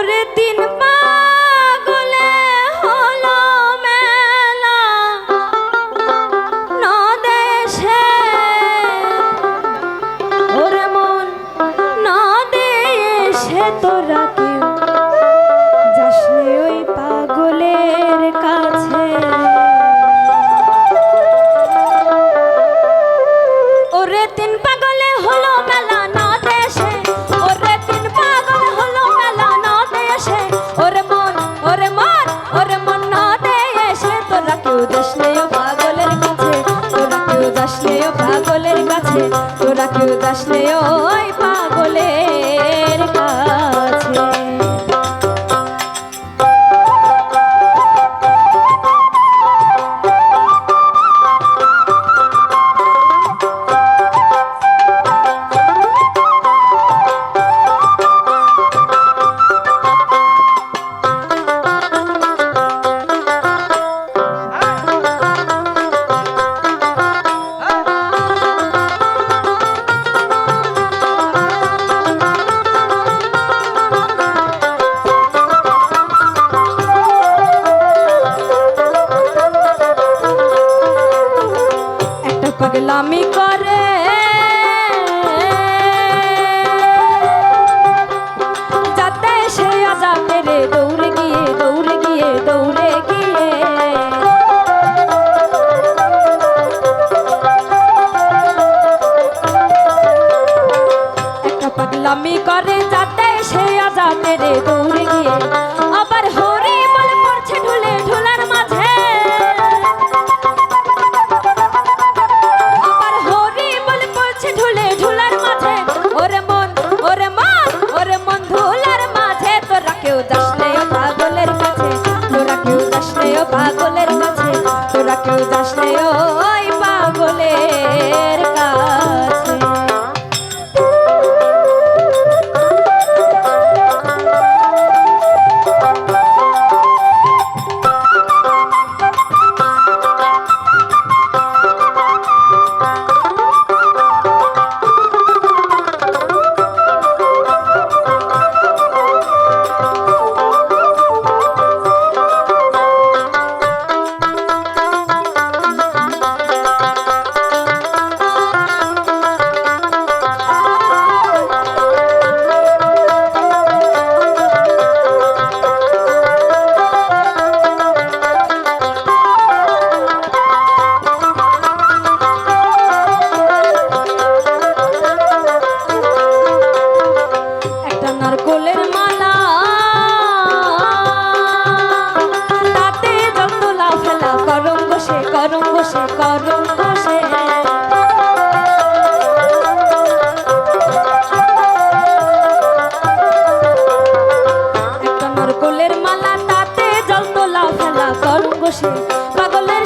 ওরে দিন হলো মেলা। নদেশে দেশে ওরে মন না তোরা তোরা কেউ নে ওই পাগলামি করে যাতে সে আজাতে রে দৌড়ে গিয়ে আবার হরি বলে পড়ছে ঢুলে ঢুলার মাঝে। আবার হরি পড়ছে ঢুলে ঢুলার মাঝে। ওরে মন ওরে মন ওরে মন ধুলার মাঝে। তোরা কেউ যাস ও পাগলের কাছে, তোরা কেউ যাস ও পাগলের কাছে, তোরা কেউ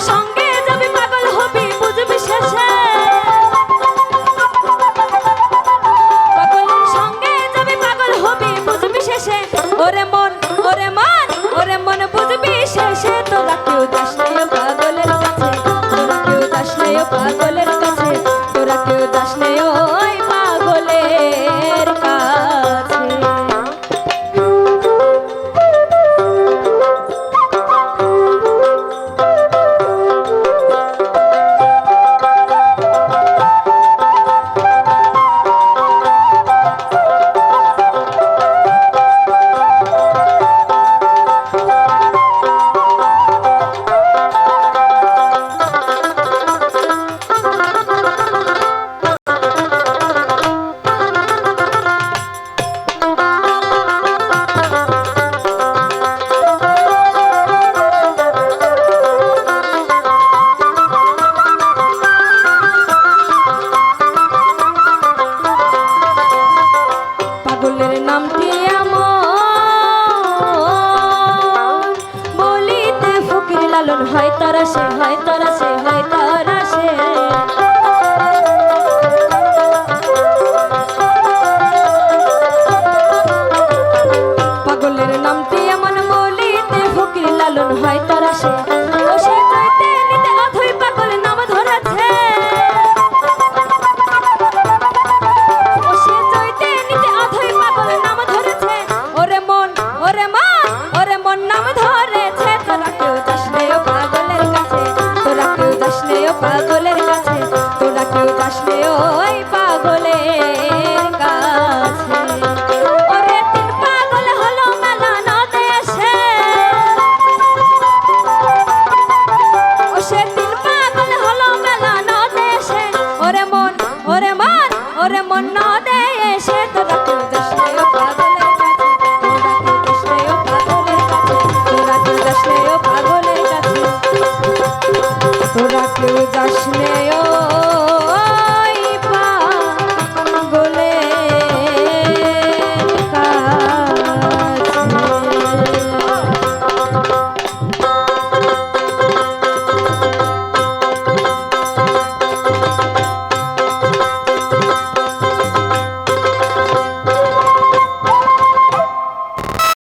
সঙ্গে হবি শেষে। সঙ্গে হবি শেষে। ওরে মন ওরে মন ওরে মন, বুঝবি শেষে। তোরা কেউ যাস